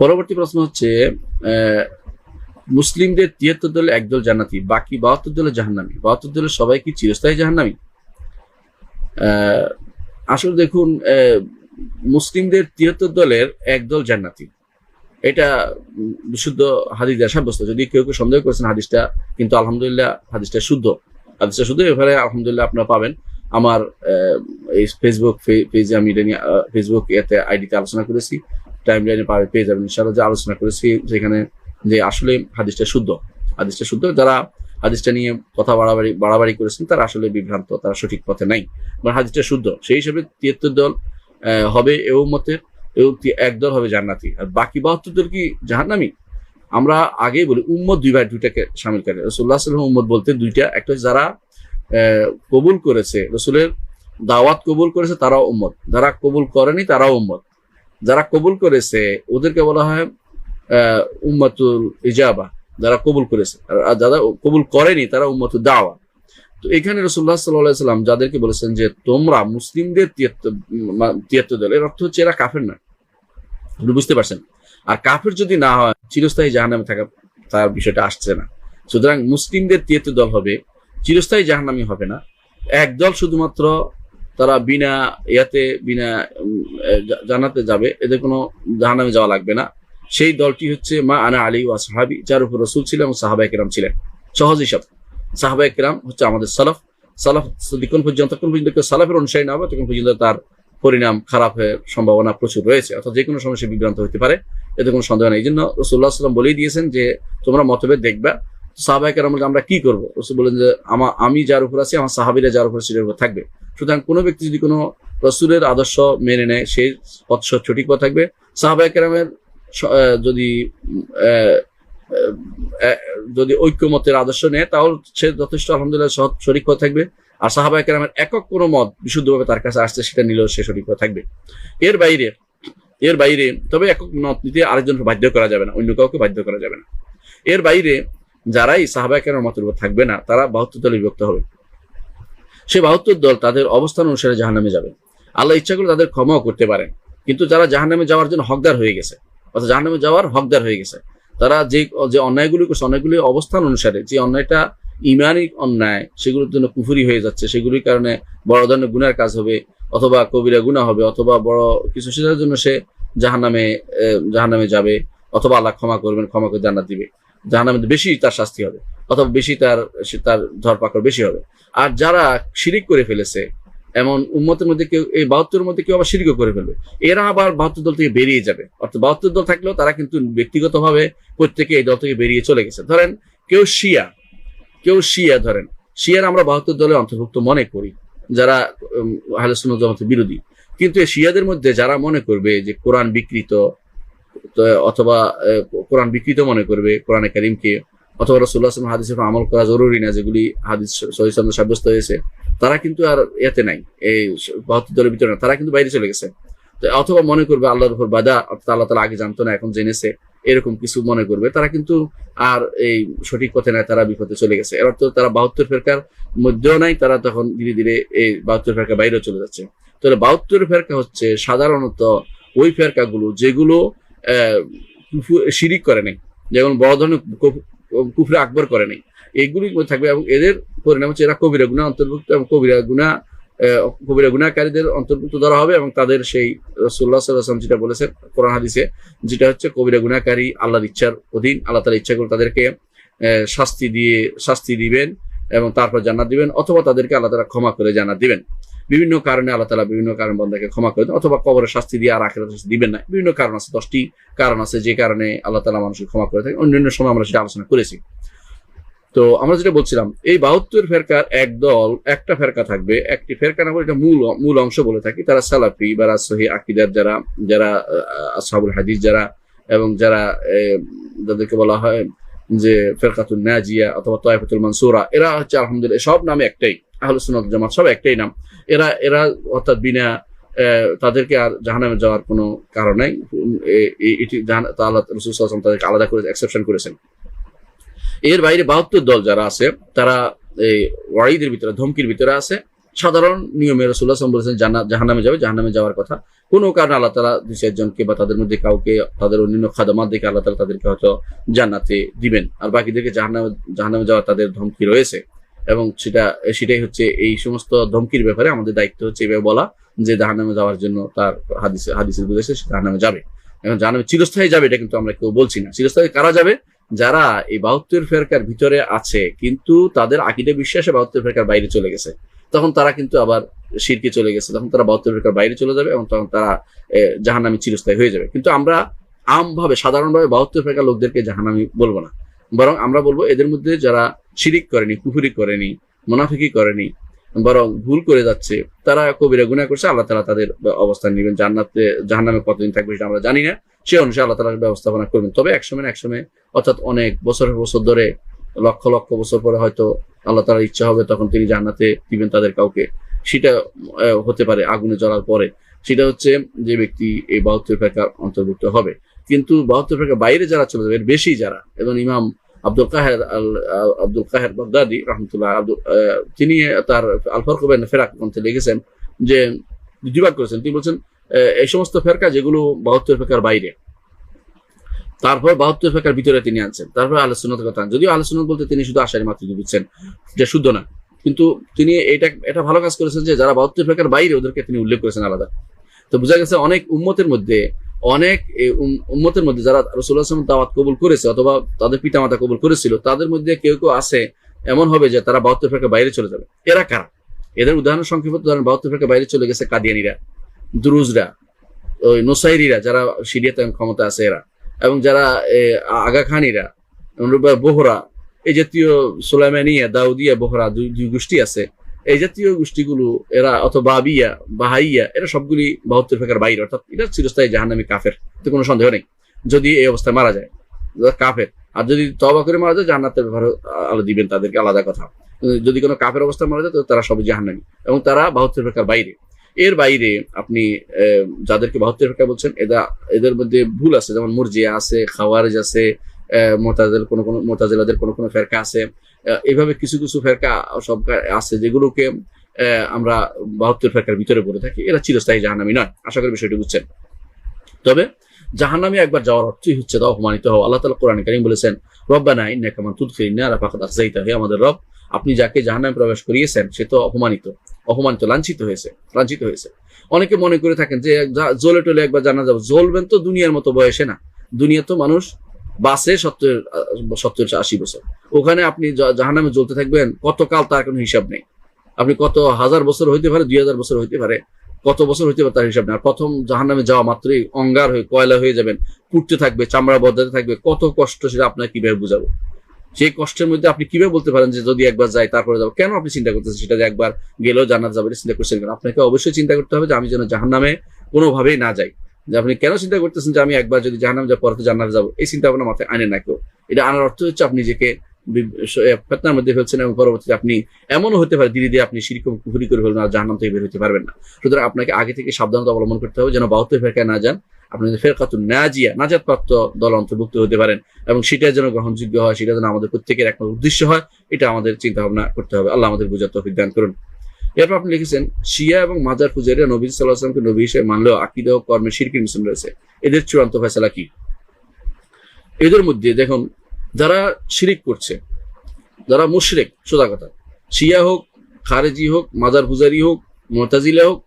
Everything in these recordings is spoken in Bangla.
পরবর্তী প্রশ্ন হচ্ছে মুসলিমদের তিয়াত্তর দলে একদল জান্নাতি, বাকি বাহাত্তর দলে জাহান্নামি। বাহাত্তর দলে সবাই কি চিরস্থায়ী জাহান্নামি? আসলে দেখুন মুসলিমদের তিয়াত্তর দলের একদল জান্নাতি। এটা বিশুদ্ধ হাদিস দ্বারা সাব্যস্ত। যদি কেউ কেউ সন্দেহ করেছেন হাদিসটা, কিন্তু আলহামদুলিল্লাহ হাদিসটা শুদ্ধ। হাদিসটা শুদ্ধ, এবারে আলহামদুলিল্লাহ আপনারা পাবেন। আমার এই ফেসবুক পেজে আমি এটা নিয়ে ফেসবুক এতে আইডিতে আলোচনা করেছি। টাইম লাইনে পেয়ে যাবেন। ইনশাআল্লাহ যে আলোচনা করেছি সেখানে যে আসলে হাদিসটা শুদ্ধ। হাদিসটা শুদ্ধ, যারা হাদিসটা নিয়ে কথা বাড়াবাড়ি বাড়াবাড়ি করেছেন, তারা আসলে বিভ্রান্ত, তারা সঠিক পথে নাই। মানে হাদিসটা শুদ্ধ, সেই হিসেবে তিয়াত্তর দল হবে এও মতের এবং একদল হবে জান্নাতি। আর বাকি বাহাত্তর দল কি জাহান্নামি? আমরা আগেই বলি, উম্মত দুই ভাই দুইটাকে সামিল করে। রসুল্লাহ সাল্লাম উম্মত বলতে দুইটা, একটা যারা কবুল করেছে, রসুলের দাওয়াত কবুল করেছে, তারাও উম্মত। যারা কবুল করেনি, তারাও উম্মত। যারা কবুল করেছে ওদেরকে বলা হয় আহ, উম্মাতুল ইজাবা যারা কবুল করেছে। আর যারা কবুল করেনি তারা উম্মাতুল দাওয়া। তো এখানে রসুল্লাহ সাল্লাহ সাল্লাম যাদেরকে বলেছেন যে তোমরা মুসলিমদের তিয়াত্তর দল। এর অর্থ হচ্ছে এরা কাফের না। বুঝতে পারছেন? আর কাফের যদি না হয় চিরস্থায়ী জাহান্নামে থাকা তার বিষয়টা আসছে না। সুতরাং মুসলিমদের তিয়াত্তর দল হবে চিরস্থায়ী জাহান্নামি হবে না। একদল শুধুমাত্র তারা বিনা ইয়াতে বিনা উম, আহ, জা- জান্নাতে যাবে। এদের কোনো জাহানামে যাওয়া লাগবে না। সেই দলটি হচ্ছে মা আনা আলী ওয়া সাহাবি যার উপর রসুল ছিলেন এবং সাহাবা কেরাম ছিলেন। সহজ হিসাব। সাহাবা কেরাম হচ্ছে আমাদের সালাফ। সালাফ যতক্ষণ পর্যন্ত যতক্ষণ পর্যন্ত কেউ সালাফের অনুসারী না হবে তখন পর্যন্ত তার পরিণাম খারাপ হয়ে সম্ভাবনা প্রচুর রয়েছে। অর্থাৎ যে কোনো সময় সে বিভ্রান্ত হতে পারে এতে কোনো সন্দেহ নেই। এই জন্য রসুল্লাহ সাল্লাম বলেই দিয়েছেন যে তোমরা মতভেদ দেখবা। সাহাবাহিকের আমরা কি করব? রসুল বলেন যে আমা আমি যার উপর আছি আমার সাহাবিরা যার উপর সেটার উপর থাকবে। সুতরাং কোনো ব্যক্তি যদি কোনো রসুলের আদর্শ মেনে নেয় সেই পথ সঠিক পথ থাকবে। সাহাবাহিকেরামের যদি উম, আহ, আহ, যদি ঐক্যমতের আদর্শ নেয় তাহলে সে যথেষ্ট আলহামদুলিল্লাহ সৎ- সঠিক পথ থাকবে। আর সাহাবাহিকেরামের একক কোনো মত বিশুদ্ধভাবে তার কাছে আসছে সেটা নিলেও সে সঠিক পথ থাকবে। এর বাইরে এর বাইরে তবে একক মত নিতে আরেকজনকে বাধ্য করা যাবে না অন্য কাউকে বাধ্য করা যাবে না। এর বাইরে যারাই সাহাবাহিকের মতের উপর থাকবে না তারা বাহাত্তর দলে বিভক্ত হবে। সে বাহাত্তর দল তাদের অবস্থান অনুসারে জাহান্নামে যাবে। আল্লাহ ইচ্ছা করে তাদের ক্ষমাও করতে পারেন। কিন্তু যারা জাহান্নামে যাওয়ার জন্য হকদার হয়ে গেছে, অর্থাৎ জাহান্নামে যাওয়ার হকদার হয়ে গেছে, তারা যে যে অন্যায়গুলি করছে অন্যায়গুলি অবস্থান অনুসারে, যে অন্যায়টা ইমানি অন্যায়, সেগুলোর জন্য কুফুরি হয়ে যাচ্ছে, সেগুলির কারণে বড় ধরনের গুনার কাজ হবে, অথবা কবিরা গুণা হবে, অথবা বড় কিছু সেটার জন্য সে জাহান্নামে জাহান্নামে যাবে, অথবা আল্লাহ ক্ষমা করবেন, ক্ষমা করে জান্নাত দিবে। জাহান্নামে বেশি তার শাস্তি হবে। অথবা বেশি তার তার ধরপাকড় বেশি হবে। আর যারা শিরিক করে ফেলেছে, এমন উম্মতের মধ্যে কেউ, এই বাহাত্তরের মধ্যে কেউ আবার শিরিকও করে ফেলবে। এরা আবার বাহাত্তর দল থেকে বেরিয়ে যাবে। অর্থাৎ বাহাত্তর দল থাকলেও তারা কিন্তু ব্যক্তিগতভাবে প্রত্যেকে এই দল থেকে বেরিয়ে চলে গেছে। ধরেন, কেউ শিয়া কেউ শিয়া ধরেন। শিয়ার আমরা বাহাত্তর দলে অন্তর্ভুক্ত মনে করি, যারা জমাতের বিরোধী। কিন্তু এই শিয়াদের মধ্যে যারা মনে করবে যে কোরআন বিকৃত অথবা কোরআন বিকৃত মনে করবে, কোরআনে কারিমকে অথবা রসুল্লাহ আসলাম হাদিসের আমল করা জরুরি না যেগুলি হাদিস সহিসামনে সাব্যস্ত হয়েছে তারা কিন্তু আর এতে নাই এই বাহাত্তর দলের ভিতরে না তারা কিন্তু বাইরে চলে গেছে। তো অথবা মনে করবে আল্লাহর উপর বাদা অর্থাৎ আল্লাহ তালা আগে জানতো না এখন জেনেছে এরকম কিছু মনে করবে তারা কিন্তু আর এই সঠিক পথে নাই তারা বিপদে চলে গেছে। এর অর্থ তারা বাহাত্তর ফেরকার মধ্যেও নাই তারা তখন ধীরে ধীরে এই বাহাত্তর ফেরকা বাইরেও চলে যাচ্ছে। তাহলে বাহাত্তর ফেরকা হচ্ছে সাধারণত ওই ফেরকাগুলো যেগুলো আহ, শিরিক করে নাই। যেমন বড় ধরনের কুফরে আকবর করে নাই। এইগুলি থাকবে এবং এদের পরিণাম হচ্ছে এরা কবিরা গুণা অন্তর্ভুক্ত এবং কবিরা গুণা কবিরা গুণাকারীদের অন্তর্ভুক্ত ধরা হবে এবং তাদের সেই রসুল্লাহ সাল্লাম যেটা বলেছেন কোরআন হাদিসে, যেটা হচ্ছে কবিরা গুণাকারী আল্লাহর ইচ্ছার অধীন, আল্লাহ তালা ইচ্ছা করে তাদেরকে শাস্তি দিয়ে, শাস্তি দিবেন। এবং তারপর জান্নাত দিবেন, অথবা তাদেরকে আল্লাহ তালা ক্ষমা করে জান্নাত দিবেন। বিভিন্ন কারণে আল্লাহ তালা বিভিন্ন কারণ বন্ধাকে ক্ষমা করে দেন, অথবা কবরের শাস্তি দিয়ে আর আখেরাত শাস্তি দিবেন না। বিভিন্ন কারণ আছে, দশটি কারণ আছে যে কারণে আল্লাহ তালা মানুষকে ক্ষমা করে থাকে অন্যান্য সময় আমরা সেটা আলোচনা করেছি। তো আমরা যেটা বলছিলাম, এই বাহাত্তর ফেরকার এক দল, একটা ফেরকা থাকবে, একটি ফেরকা না বলে এটা মূল মূল অংশ বলে থাকি, তারা সালাফি বা রাজশাহী আকিদার যারা যারা আসহাবুল হাদিস যারা, এবং যারা যাদেরকে বলা হয় যে ফেরকাতুল নাজিয়া অথবা তয়ফাতুল মানসুরা, এরা হচ্ছে আলহামদুলিল্লাহ সব নামে একটাই। আহলে সুন্নাত জামাত সব একটাই নাম। এরা এরা অর্থাৎ বিনা তাদেরকে আর জাহানামে যাওয়ার কোনো কারণ নাই। এটি জাহান- তা আল্লাহ রসুল তাদেরকে আলাদা করে এক্সেপশন করেছেন। এর বাইরে বাহাত্তর দল যারা আছে, তারা এই ওয়াইদের ভিতরে, ধমকির ভিতরে আছে। সাধারণ নিয়মে রসুল্লাহ বলেছেন জানা জাহান্নামে যাবে, জাহান্নামে যাওয়ার কথা। কোনো কারণে আল্লাহ তালা দুই চারজনকে বা তাদের মধ্যে কাউকে, তাদের অন্যান্য খাদামাত দেখে আল্লাহ তালা তাদেরকে হয়তো জান্নাতে দিবেন। আর বাকিদেরকে জাহান্নামে জাহান্নামে যাওয়ার তাদের ধমকি রয়েছে। এবং সেটা, সেটাই হচ্ছে এই সমস্ত ধমকির ব্যাপারে আমাদের দায়িত্ব হচ্ছে এভাবে বলা যে জাহান্নামে যাওয়ার জন্য তার হাদিস হাদিসের বুঝেছে সে জাহান্নামে যাবে। এখন জাহান্নামে চিরস্থায়ী যাবে এটা কিন্তু আমরা কেউ বলছি না। চিরস্থায়ী কারা যাবে? যারা এই বাহাত্তর ফেরকার ভিতরে আছে, কিন্তু তাদের আকিদে বিশ্বাসে বাহাত্তর ফেরকার বাইরে চলে গেছে। তখন তারা কিন্তু আবার শিরকে চলে গেছে। তখন তারা বাহাত্তর বাইরে চলে যাবে এবং তখন তারা জাহান্নামি চিরস্থায়ী হয়ে যাবে। কিন্তু আমরা আমভাবে, সাধারণভাবে বাহাত্তর লোকদেরকে জাহান্নামি বলব না। বরং আমরা বলব এদের মধ্যে যারা শিরিক করেনি, কুফুরি করেনি, মোনাফিকি করেনি, বরং ভুল করে যাচ্ছে, তারা কবিরা গুণা করছে, আল্লাহ তালা তাদের অবস্থান নেবেন। জান্নাতে, জাহান্নামে কতদিন থাকবে সেটা আমরা জানি না। সে অনুসারে আল্লাহ তালা ব্যবস্থাপনা করবেন। তবে একসময় একসময়, অর্থাৎ অনেক বছর বছর ধরে লক্ষ লক্ষ বছর পরে হয়তো আল্লাহ তালার ইচ্ছা হবে তখন তিনি জান্নাতে দিবেন তাদের কাউকে। সেটা হতে পারে আগুনে জ্বলার পরে। সেটা হচ্ছে যে ব্যক্তি এই বাহাত্তর ফেকার অন্তর্ভুক্ত হবে। কিন্তু বাহাত্তর ফেকার বাইরে যারা চলে যাবে, এর বেশি যারা, এবং ইমাম আব্দুল কাহের আব্দুল কাহের বাগদাদি রহমতুল্লাহ আব্দুল তিনি তার আলফার কবেন ফেরাক গ্রন্থে লিখেছেন যে বিভাগ করেছেন। তিনি বলছেন এই সমস্ত ফেরকা যেগুলো বাহাত্তর ফেকার বাইরে তারপর বাহাত্তর ফেকার ভিতরে তিনি আনছেন। তারপর আলোচনার কথা যদিও আলোচনা বলতে তিনি শুধু আশারি মাত্র বুঝছেন যে শুদ্ধ না। কিন্তু তিনি এটা এটা ভালো কাজ করেছেন যে যারা বাহাত্তর ফেকার বাইরে ওদেরকে তিনি উল্লেখ করেছেন আলাদা। তো বোঝা গেছে অনেক উম্মতের মধ্যে, অনেক উম্মতের মধ্যে যারা রসুল্লাহ দাওয়াত কবুল করেছে অথবা তাদের পিতামাতা কবুল করেছিল, তাদের মধ্যে কেউ কেউ আছে, এমন হবে যে তারা বাহাত্তর ফেরকার বাইরে চলে যাবে। এরা কারা? এদের উদাহরণ সংক্ষেপে ধরেন বাহাত্তর ফেরকার বাইরে চলে গেছে কাদিয়ানিরা, দুরুজরা, ওই নোসাইরিরা যারা সিরিয়াতে ক্ষমতা আছে এরা। এবং যারা আগা খানিরা বোহরা, এই জাতীয় সোলাইমানিয়া, দাউদিয়া বোহরা দুই দুই গোষ্ঠী আছে, এই জাতীয় গোষ্ঠীগুলো, এরা অথবা বাবিয়া বাহাইয়া, এরা সবগুলি বাহাত্তর ফেকার বাইরে, অর্থাৎ এটা চিরস্থায়ী জাহান্নামী কাফের এতে কোনো সন্দেহ নেই, যদি এই অবস্থায় মারা যায় কাফের, আর যদি তবা করে মারা যায়, জান্নাতের ব্যাপারে আলো দিবেন তাদেরকে আলাদা কথা, যদি কোনো কাফের অবস্থায় মারা যায়, তো তারা সবই জাহান্নামী, এবং তারা বাহাত্তর ফেকার বাইরে। এর বাইরে আপনি যাদেরকে বাহাত্তর ফেকা বলছেন এরা এদের মধ্যে ভুল আছে যেমন মুরজিয়া আছে খাওয়ারেজ আছে মোতাজেল কোনো কোনো মোতাজেলাদের কোনো কোনো ফেরকা আছে। আহ, এইভাবে কিছু কিছু ফেরকা সব আছে যেগুলোকে আমরা বাহাত্তর ফেরকার ভিতরে পড়ে থাকি। এরা চিরস্থায়ী জাহান্নামি নয় আশা করি বিষয়টি বুঝছেন। তবে জাহান্নামে একবার যাওয়ার অর্থই হচ্ছে তা অপমানিত হওয়া। আল্লাহ তালা কোরআন কারিম বলেছেন রব্বানা ইন্নাকা মান তুদখিল নারা ফাকাদ আখজাইতা হে আমাদের রব আপনি যাকে জাহান্নামে প্রবেশ করিয়েছেন সে তো অপমানিত। অপমানিত লাঞ্ছিত হয়েছে লাঞ্ছিত হয়েছে। অনেকে মনে করে থাকেন যে জ্বলে টলে একবার জানা যাবে, জ্বলবেন তো দুনিয়ার মতো বয়সে না। দুনিয়া তো মানুষ বাসে সত্তর সত্তর আশি বছর। ওখানে আপনি জ- জাহান্নামে জ্বলতে থাকবেন, কতকাল তার কোনো হিসাব নেই। আপনি কত হাজার বছর হইতে পারে, দুই হাজার বছর হইতে পারে, কত বছর হইতে পারে তার হিসাব নেই। আর প্রথম জাহান্নামে যাওয়া মাত্রই অঙ্গার হয়ে কয়লা হয়ে যাবেন পুড়তে থাকবে, চামড়া বদলাতে থাকবে, কত কষ্ট সেটা আপনাকে কীভাবে বুঝাবো? সেই কষ্টের মধ্যে আপনি কীভাবে বলতে পারেন যে যদি একবার যাই, তারপরে যাব? কেন আপনি চিন্তা করতেছেন সেটা যে একবার গেলেও জান্নাত যাবে চিন্তা করছেন কেন? আপনাকে অবশ্যই চিন্তা করতে হবে যে আমি যেন জাহান্নামে কোনোভাবেই না যাই। যে আপনি কেন চিন্তা করতেছেন যে আমি একবার যদি জাহান্নাম যা পরে জান্নাত যাব? এই চিন্তা ভাবনা মাথায় আনে না কেউ। এটা আনার অর্থ হচ্ছে আপনি নিজেকে ফেতনার মধ্যে ফেলছেন এবং পরবর্তীতে আপনি এমনও হতে পারে, ধীরে ধীরে আপনি সিরিকম কুফুরি করে ফেলবেন আর জাহান্নাম থেকে বের হতে পারবেন না। সুতরাং আপনাকে আগে থেকে সাবধানতা অবলম্বন করতে হবে যেন বাহত্তর ফেরকায় না যান। আপনি ফেরকাতুন নাজিয়া নাজাত প্রাপ্ত দল অন্তর্ভুক্ত হতে পারেন এবং সেটা যেন গ্রহণযোগ্য হয়, সেটা যেন আমাদের প্রত্যেকের একমাত্র উদ্দেশ্য হয়, এটা আমাদের চিন্তা ভাবনা করতে হবে। আল্লাহ আমাদের বুঝার তৌফিক দান করুন। এরপর আপনি লিখেছেন, শিয়া এবং মাজার পূজারীরা নবী সাল্লাহ আসলামকে নবী হিসেবে মানলেও আকিদা ও কর্মের শিরকির মিশ্রণ রয়েছে। এদের চূড়ান্ত ফেসলা কি? এদের মধ্যে দেখুন, যারা শিরিক করছে, যারা মুশরেক, সোজা কথা, শিয়া হোক, খারেজি হোক, মাজার পূজারি হোক, মোতাজিলা হোক,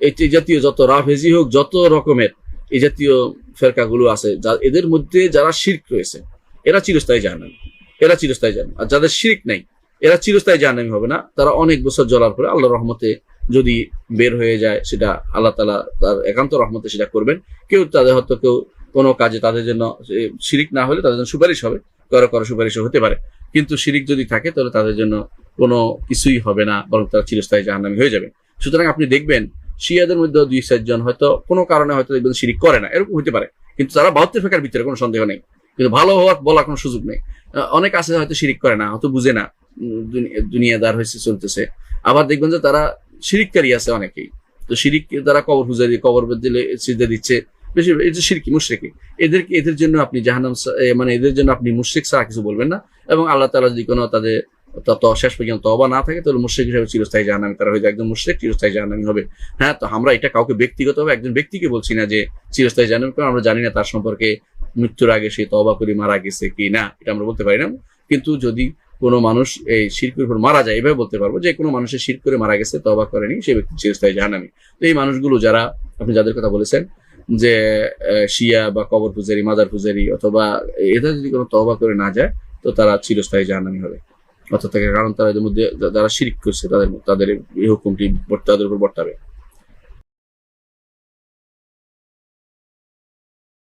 এই জাতীয় যত রাফেজি হোক, যত রকমের এই জাতীয় ফেরকাগুলো আছে, যা এদের মধ্যে যারা শির্ক রয়েছে, এরা চিরস্থায়ী জাহান্নামী। এরা চিরস্থায়ী জাহান্নামী। আর যাদের শিরিক নাই, এরা চিরস্থায়ী জাহান্নামী হবে না। তারা অনেক বছর জ্বলার পরে আল্লাহ রহমতে যদি বের হয়ে যায়, সেটা আল্লাহ তালা তার একান্ত রহমতে সেটা করবেন। কেউ তাদের হয়তো কেউ কোনো কাজে তাদের জন্য শিরিক না হলে তাদের জন্য সুপারিশ হবে। কারও কারও সুপারিশ হতে পারে। কিন্তু শিরিক যদি থাকে, তাহলে তাদের জন্য কোনো কিছুই হবে না, বরং তারা চিরস্থায়ী জাহান্নামী হয়ে যাবে। সুতরাং আপনি দেখবেন শিয়াদের মধ্যে দুই চারজন হয়তো কোনো কারণে হয়তো দেখবেন শিরিক করে না, এরকম হতে পারে। কিন্তু তারা বাহাত্তর ফেকার ভিতরে কোনো সন্দেহ নেই। কিন্তু ভালো হওয়ার বলার কোনো সুযোগ নেই। অনেক আছে হয়তো শিরিক করে না, হয়তো বুঝে না দুনিয়াদার হয়েছে চলতেছে। আবার দেখবেন যে তারা শিরিককারী আছে অনেকেই। তো শিরিক তারা কবর পূজারি কবর দিলে সিজদা দিচ্ছে। বেশি যে শিরকি মুশরিকি এদেরকে, এদের জন্য আপনি জাহানাম মানে এদের জন্য আপনি মুশরিক ছাড়া কিছু বলবেন না। এবং আল্লাহ তাআলা যদি কোনো তাদের শেষ পর্যন্ত তবা না থাকে, তাহলে মুশ্রিক হিসেবে চিরস্থায়ী জাহান্নামী, তারা হয়তো একজন মুশ্রিক চিরস্থায়ী জাহান্নামী হবে। হ্যাঁ তো আমরা এটা কাউকে ব্যক্তিগতভাবে একজন ব্যক্তিকে বলছি না যে চিরস্থায়ী জাহান্নামী, কারণ আমরা জানি না তার সম্পর্কে মৃত্যুর আগে সে তবা করে মারা গেছে কি না এটা আমরা বলতে পারি না। কিন্তু যদি কোনো মানুষ এই শিরকের উপর মারা যায়, এভাবে বলতে পারব যে কোনো মানুষের শির করে মারা গেছে তবা করেনি, সে ব্যক্তি চিরস্থায়ী জাহান্নামী। তো এই মানুষগুলো যারা, আপনি যাদের কথা বলেছেন, যে শিয়া বা কবর পূজারি, মাদার পূজারি অথবা এটা যদি কোনো তবা করে না যায়, তো তারা চিরস্থায়ী জাহান্নামী হবে। অর্থাৎ তাকে- কারণ তারা মধ্যে যারা শিরিক করছে, তাদের তাদের এই হুকুমটি তাদের উপর বর্তাবে।